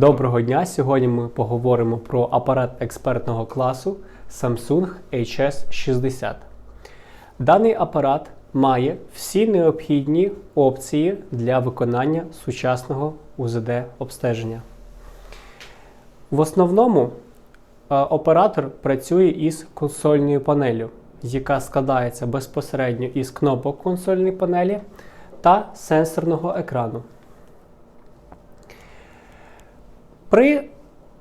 Доброго дня! Сьогодні ми поговоримо про апарат експертного класу Samsung HS60. Даний апарат має всі необхідні опції для виконання сучасного УЗД-обстеження. В основному е, оператор працює із консольною панелью, яка складається безпосередньо із кнопок консольної панелі та сенсорного екрану. При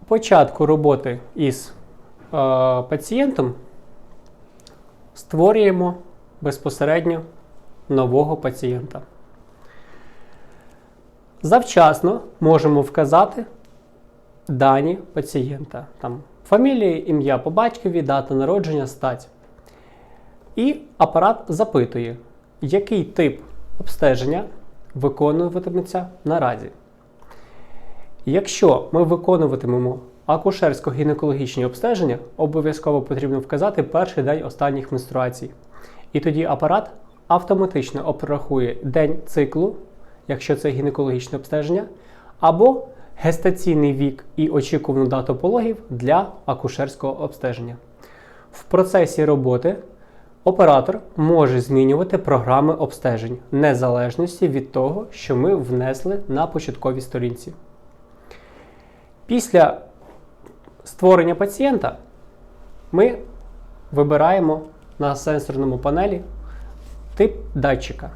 початку роботи із е, пацієнтом створюємо безпосередньо нового пацієнта. Завчасно можемо вказати дані пацієнта. Там, фамілія, ім'я по батькові, дата народження, стать. І апарат запитує, який тип обстеження виконуватиметься наразі. Якщо ми виконуватимемо акушерсько-гінекологічні обстеження, обов'язково потрібно вказати перший день останніх менструацій. І тоді апарат автоматично обрахує день циклу, якщо це гінекологічне обстеження, або гестаційний вік і очікувану дату пологів для акушерського обстеження. В процесі роботи оператор може змінювати програми обстежень незалежності від того, що ми внесли на початковій сторінці. Після створення пацієнта ми вибираємо на сенсорному панелі тип датчика.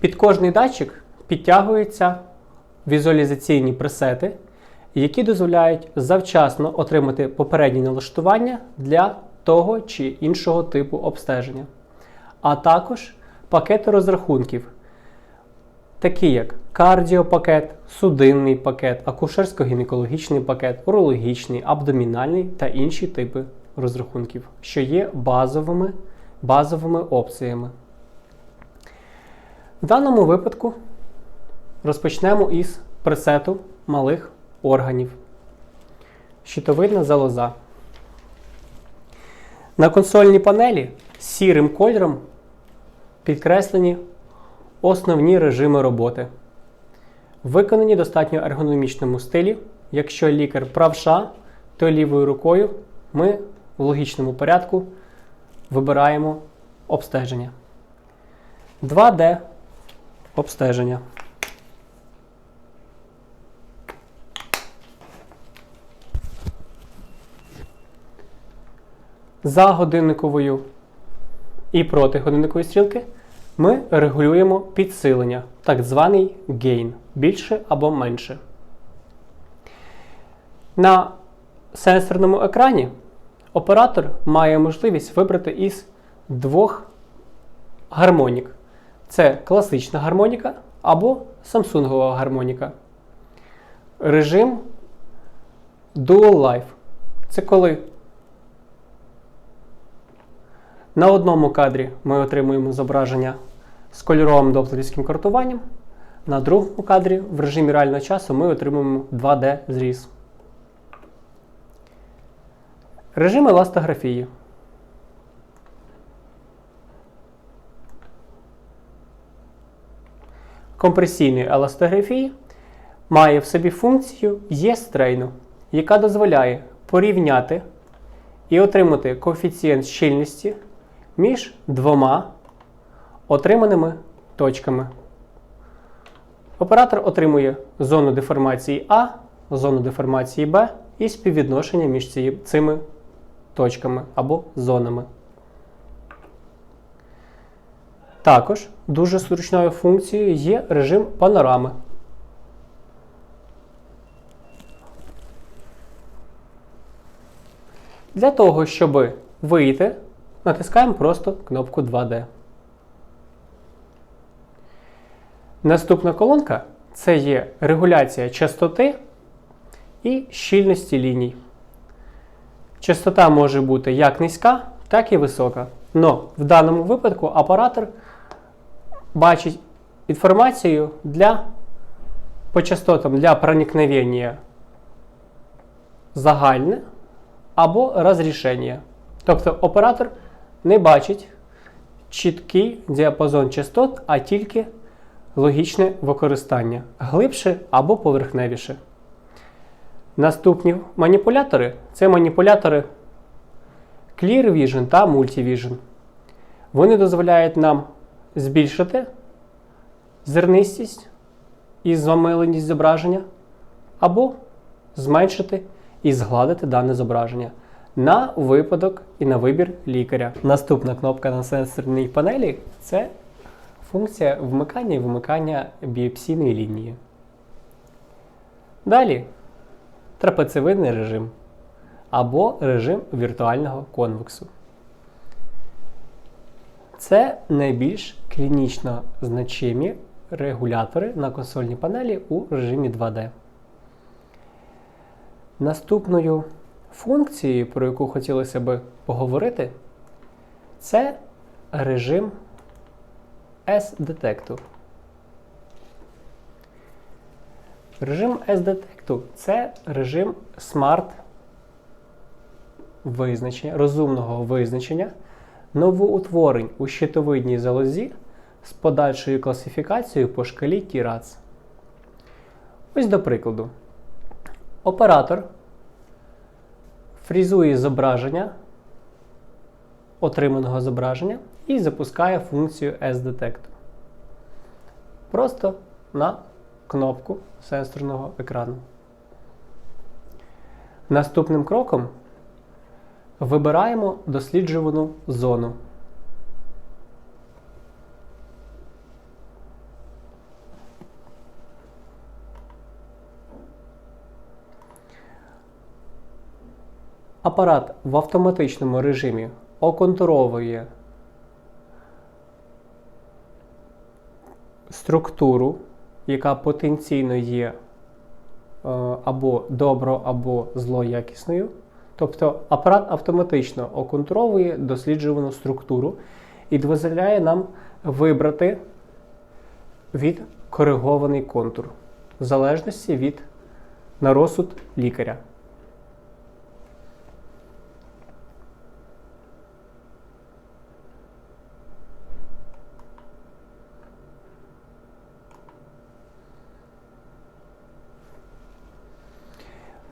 Під кожний датчик підтягуються візуалізаційні пресети, які дозволяють завчасно отримати попереднє налаштування для того чи іншого типу обстеження, а також пакети розрахунків, такі як кардіопакет, судинний пакет, акушерсько-гінекологічний пакет, урологічний, абдомінальний та інші типи розрахунків, що є базовими, базовими опціями. В даному випадку розпочнемо із пресету малих органів. Щитовидна залоза. На консольній панелі сірим кольором підкреслені основні режими роботи. Виконані достатньо ергономічному стилі. Якщо лікар правша, то лівою рукою ми в логічному порядку вибираємо обстеження. 2D обстеження. За годинниковою і проти годинникової стрілки ми регулюємо підсилення, так званий гейн, більше або менше. На сенсорному екрані оператор має можливість вибрати із двох гармонік. Це класична гармоніка або самсунгова гармоніка. Режим Dual Life. Це коли на одному кадрі ми отримуємо зображення з кольоровим доплерівським картуванням. На другому кадрі в режимі реального часу ми отримуємо 2D зріз. Режим еластографії. Компресійної еластографії має в собі функцію Є-стрейну, яка дозволяє порівняти і отримати коефіцієнт щільності між двома отриманими точками. Оператор отримує зону деформації А, зону деформації Б і співвідношення між цими точками або зонами. Також дуже зручною функцією є режим панорами. Для того, щоб вийти, натискаємо просто кнопку 2D. Наступна колонка це є регуляція частоти і щільності ліній. Частота може бути як низька, так і висока. Но в даному випадку оператор бачить інформацію для по частотам для проникновення загальне або розрішення. Тобто оператор не бачить чіткий діапазон частот, а тільки логічне використання глибше або поверхневіше. Наступні маніпулятори це маніпулятори Clear Vision та Multivision. Вони дозволяють нам збільшити зернистість і замиленість зображення, або зменшити і згладити дане зображення на випадок і на вибір лікаря. Наступна кнопка на сенсорній панелі це функція вмикання і вимикання біопсійної лінії. Далі трапецевидний режим або режим віртуального конвексу. Це найбільш клінічно значимі регулятори на консольній панелі у режимі 2D. Наступною функцією, про яку хотілося би поговорити, це режим S-детекту. Режим S-детекту це режим смарт визначення, розумного визначення новоутворень у щитовидній залозі з подальшою класифікацією по шкалі Кірац. Ось до прикладу. Оператор фрізує зображення отриманого зображення і запускає функцію S-Detect. Просто на кнопку сенсорного екрану. Наступним кроком вибираємо досліджувану зону. Апарат в автоматичному режимі оконтуровує структуру, яка потенційно є е, або добро, або злоякісною. Тобто апарат автоматично оконтуровує досліджувану структуру і дозволяє нам вибрати від коригований контур в залежності від на лікаря.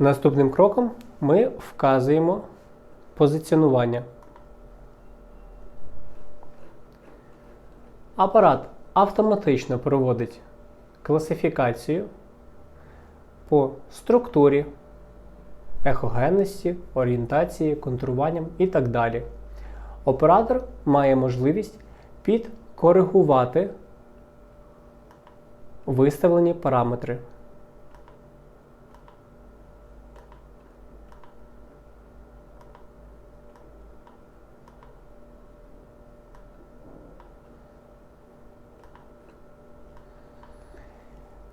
Наступним кроком ми вказуємо позиціонування. Апарат автоматично проводить класифікацію по структурі, ехогенності, орієнтації, контуруванням і так далі. Оператор має можливість підкоригувати виставлені параметри.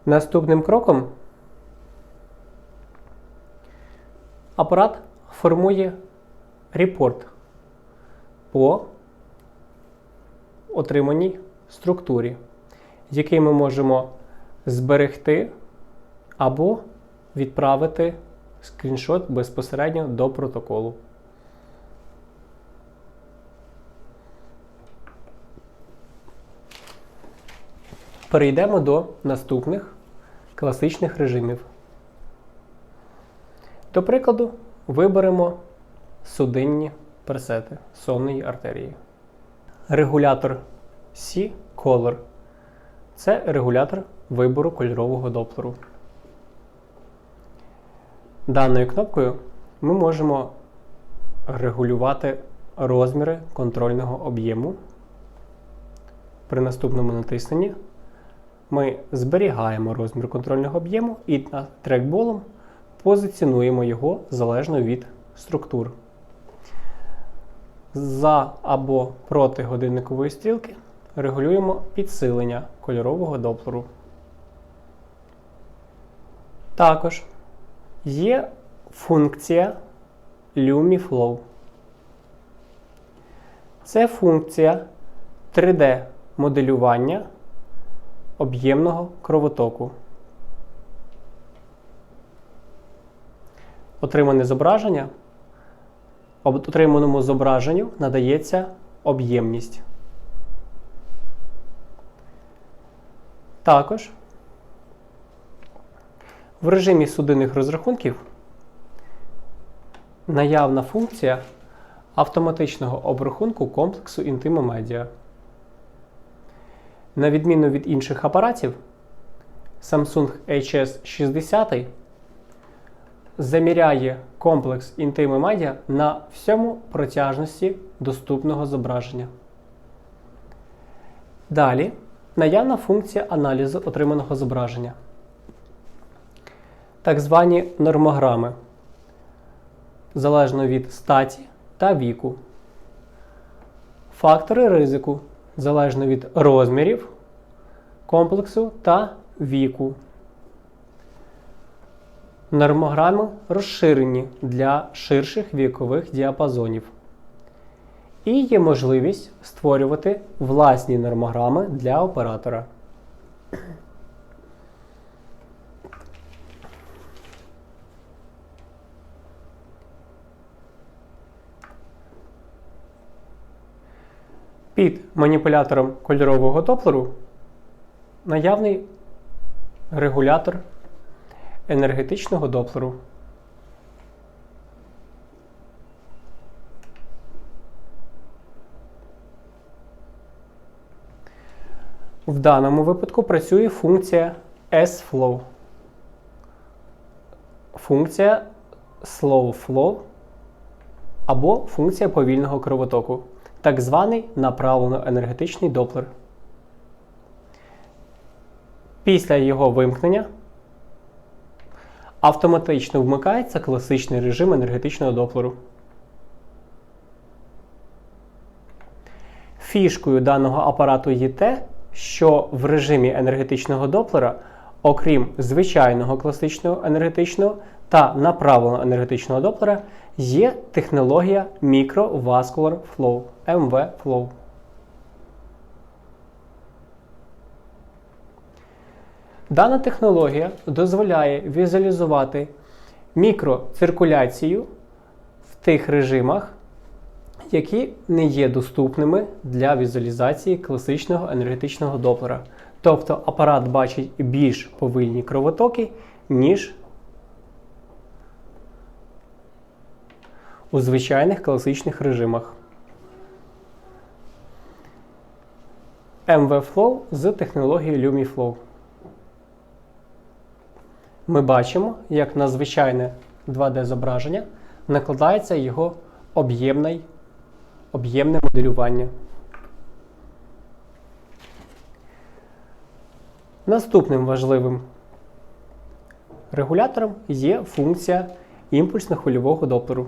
Наступним кроком апарат формує репорт по отриманій структурі, який ми можемо зберегти або відправити скріншот безпосередньо до протоколу. Перейдемо до наступних класичних режимів. До прикладу, виберемо судинні пресети сонної артерії. Регулятор C-Color це регулятор вибору кольорового доплеру. Даною кнопкою ми можемо регулювати розміри контрольного об'єму. При наступному натисненні ми зберігаємо розмір контрольного об'єму і трекболом позиціонуємо його залежно від структур. За або проти годинникової стрілки регулюємо підсилення кольорового доплеру. Також є функція LumiFlow. Це функція 3D-моделювання об'ємного кровотоку. Отримане зображення. Отриманому зображенню надається об'ємність. Також в режимі судинних розрахунків наявна функція автоматичного обрахунку комплексу інтимомедіа. На відміну від інших апаратів, Samsung HS60 заміряє комплекс інтимомедіа на всьому протяжності доступного зображення. Далі наявна функція аналізу отриманого зображення. Так звані нормограми залежно від статі та віку. Фактори ризику залежно від розмірів комплексу та віку. Нормограми розширені для ширших вікових діапазонів. І є можливість створювати власні нормограми для оператора. Під маніпулятором кольорового доплеру наявний регулятор енергетичного доплеру. В даному випадку працює функція S-Flow. Функція Slow Flow або функція повільного кровотоку, так званий направлено-енергетичний доплер. Після його вимкнення автоматично вмикається класичний режим енергетичного доплеру. Фішкою даного апарату є те, що в режимі енергетичного доплера, окрім звичайного класичного енергетичного та направленого енергетичного доплера, є технологія Microvascular Flow MV Flow. Дана технологія дозволяє візуалізувати мікроциркуляцію в тих режимах, які не є доступними для візуалізації класичного енергетичного доплера. Тобто апарат бачить більш повільні кровотоки, ніж у звичайних класичних режимах. MV-Flow з технологією LumiFlow. Ми бачимо, як на звичайне 2D-зображення накладається його об'ємне моделювання. Наступним важливим регулятором є функція імпульсно-хвильового доплеру.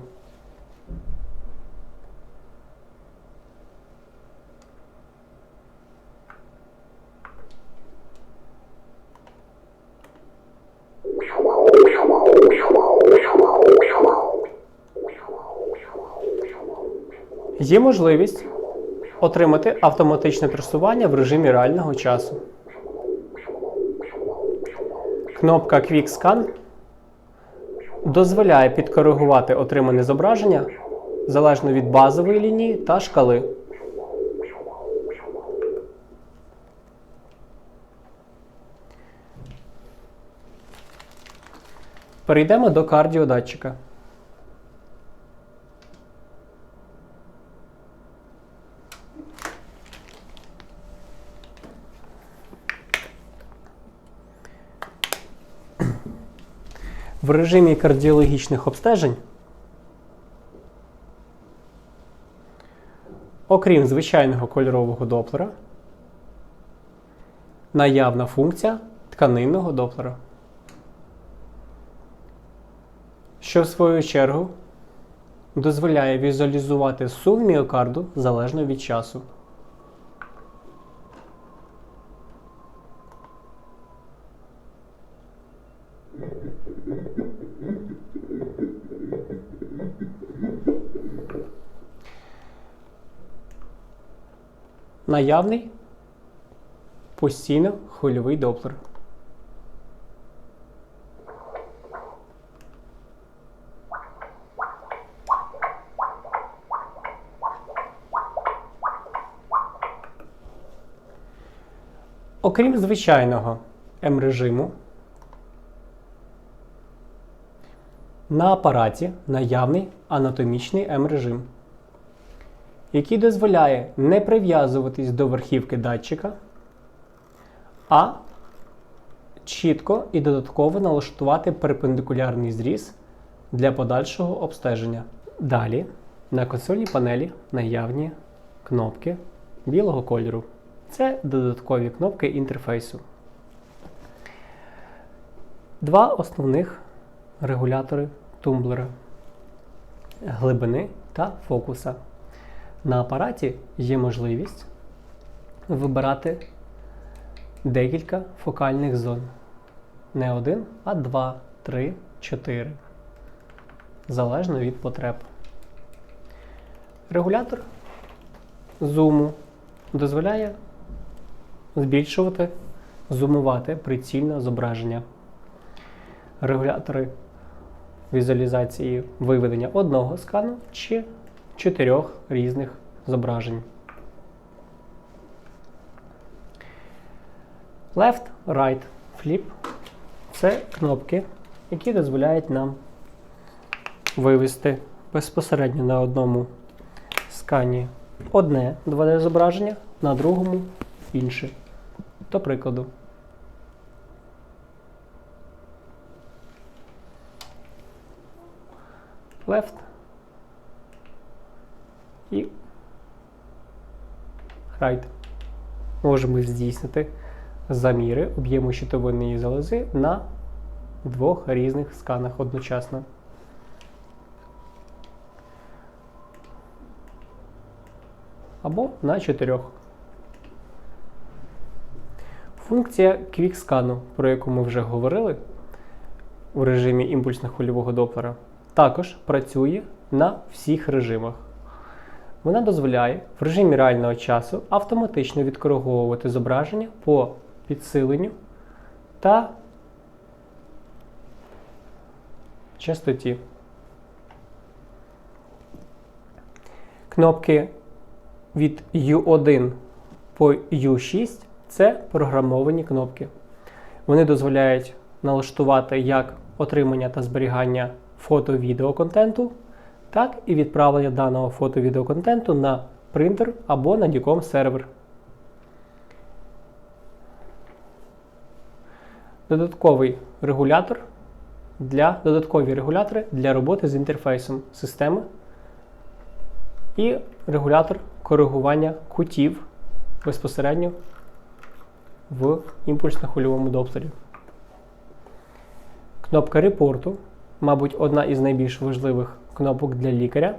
Є можливість отримати автоматичне трасування в режимі реального часу. Кнопка Quick Scan дозволяє підкоригувати отримане зображення залежно від базової лінії та шкали. Перейдемо до кардіодатчика. В режимі кардіологічних обстежень, окрім звичайного кольорового доплера, наявна функція тканинного доплера, що в свою чергу дозволяє візуалізувати сув міокарду залежно від часу. Наявний постійно хвильовий доплер. Окрім звичайного М-режиму, На апараті наявний анатомічний М-режим, який дозволяє не прив'язуватись до верхівки датчика, а чітко і додатково налаштувати перпендикулярний зріз для подальшого обстеження. Далі на консольній панелі наявні кнопки білого кольору. Це додаткові кнопки інтерфейсу. Два основних регулятори тумблера глибини та фокуса. На апараті є можливість вибирати декілька фокальних зон. Не один, а два, три, чотири. Залежно від потреб. Регулятор зуму дозволяє збільшувати, зумувати прицільне зображення. Регулятори візуалізації виведення одного скану чи чотирьох різних зображень. Left, right, flip це кнопки, які дозволяють нам вивести безпосередньо на одному скані одне 2D зображення, на другому інше. До прикладу. Left і right. Можемо здійснити заміри об'єму щитовидної залози на двох різних сканах одночасно. Або на чотирьох. Функція QuickScan, про яку ми вже говорили у режимі імпульсно-хвильового доплера, також працює на всіх режимах. Вона дозволяє в режимі реального часу автоматично відкориговувати зображення по підсиленню та частоті. Кнопки від U1 по U6 це програмовані кнопки. Вони дозволяють налаштувати як отримання та зберігання фото-відеоконтенту, так і відправлення даного фото-відеоконтенту на принтер або на DICOM сервер. Додатковий регулятор для додаткові регулятори для роботи з інтерфейсом системи і регулятор коригування кутів безпосередньо в імпульсно-хвильовому доплері. Кнопка репорту, мабуть, одна із найбільш важливих кнопок для лікаря,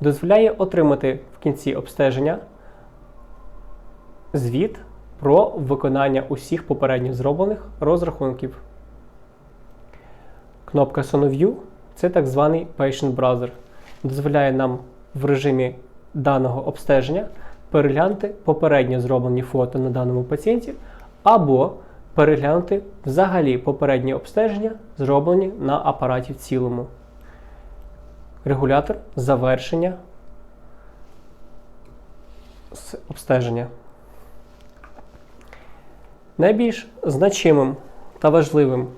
дозволяє отримати в кінці обстеження звіт про виконання усіх попередньо зроблених розрахунків. Кнопка SonoView це так званий Patient Browser. Дозволяє нам в режимі даного обстеження переглянути попередньо зроблені фото на даному пацієнті, або переглянути взагалі попередні обстеження, зроблені на апараті в цілому. Регулятор завершення обстеження. Найбільш значимим та важливим,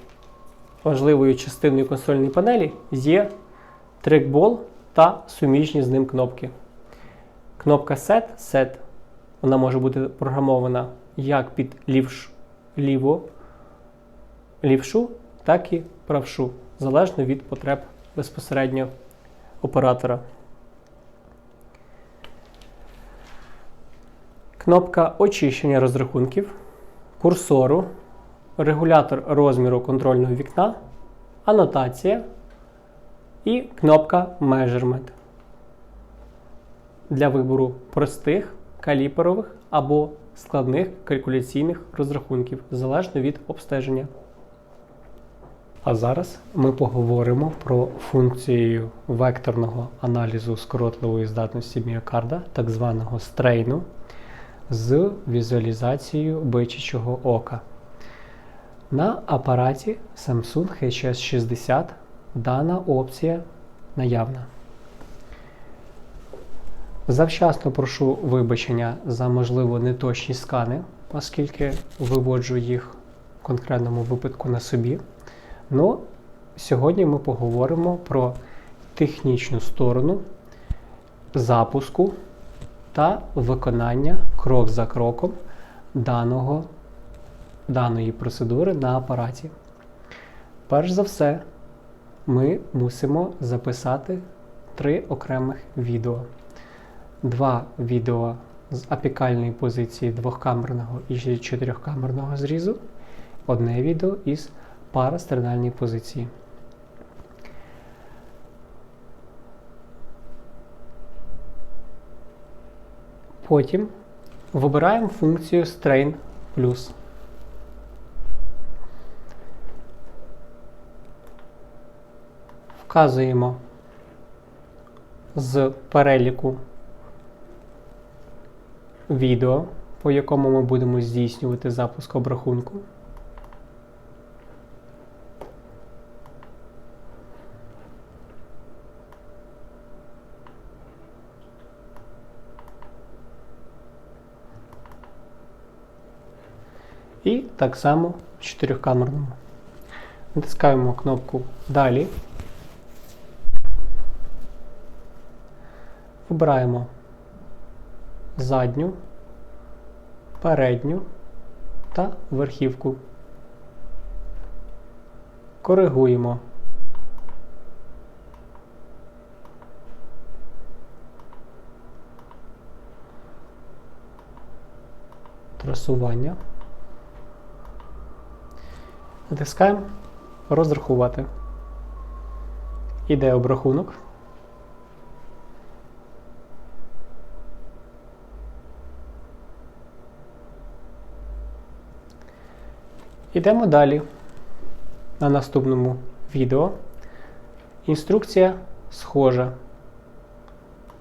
важливою частиною консольної панелі є трекбол та суміжні з ним кнопки. Кнопка Set Set вона може бути програмована як під лівш, ліво, лівшу, так і правшу, залежно від потреб безпосередньо оператора. Кнопка очищення розрахунків, курсору, регулятор розміру контрольного вікна, анотація і кнопка Measurement для вибору простих, каліперових або складних калькуляційних розрахунків залежно від обстеження. А зараз ми поговоримо про функцію векторного аналізу скоротливої здатності міокарда, так званого стрейну, з візуалізацією бичачого ока. На апараті Samsung HS60 дана опція наявна. Завчасно прошу вибачення за можливо неточні скани, оскільки виводжу їх в конкретному випадку на собі. Ну, Сьогодні ми поговоримо про технічну сторону запуску та виконання крок за кроком даного, даної процедури на апараті. Перш за все, ми мусимо записати три окремих відео. Два відео з апікальної позиції двохкамерного і чотирьохкамерного зрізу, одне відео із парастернальної позиції. Потім вибираємо функцію Strain Plus. Вказуємо з переліку відео, по якому ми будемо здійснювати запуск обрахунку. І так само в чотирьохкамерному. Натискаємо кнопку Далі. Вибираємо задню, передню та верхівку. Коригуємо. Трасування. Натискаємо розрахувати. Іде обрахунок. Йдемо далі. На наступному відео. Інструкція схожа.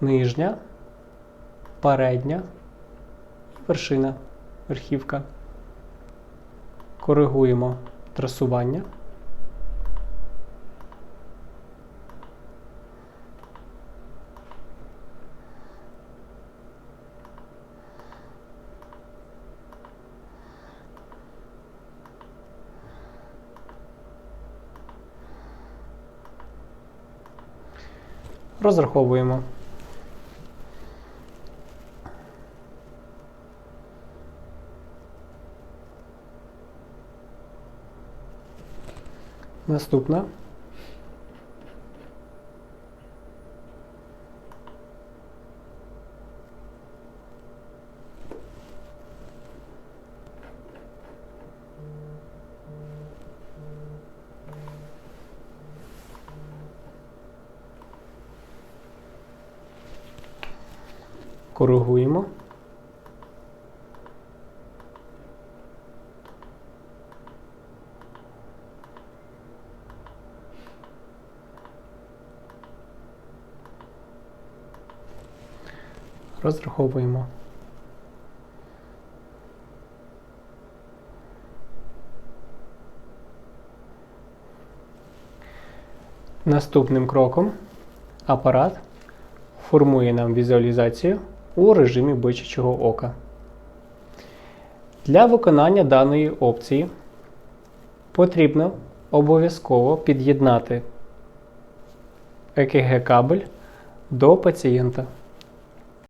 Нижня, передня, вершина, верхівка. Коригуємо трасування. Розраховуємо. Наступна. Коригуємо. Розраховуємо. Наступним кроком апарат формує нам візуалізацію у режимі бичачого ока. Для виконання даної опції потрібно обов'язково під'єднати ЕКГ кабель до пацієнта.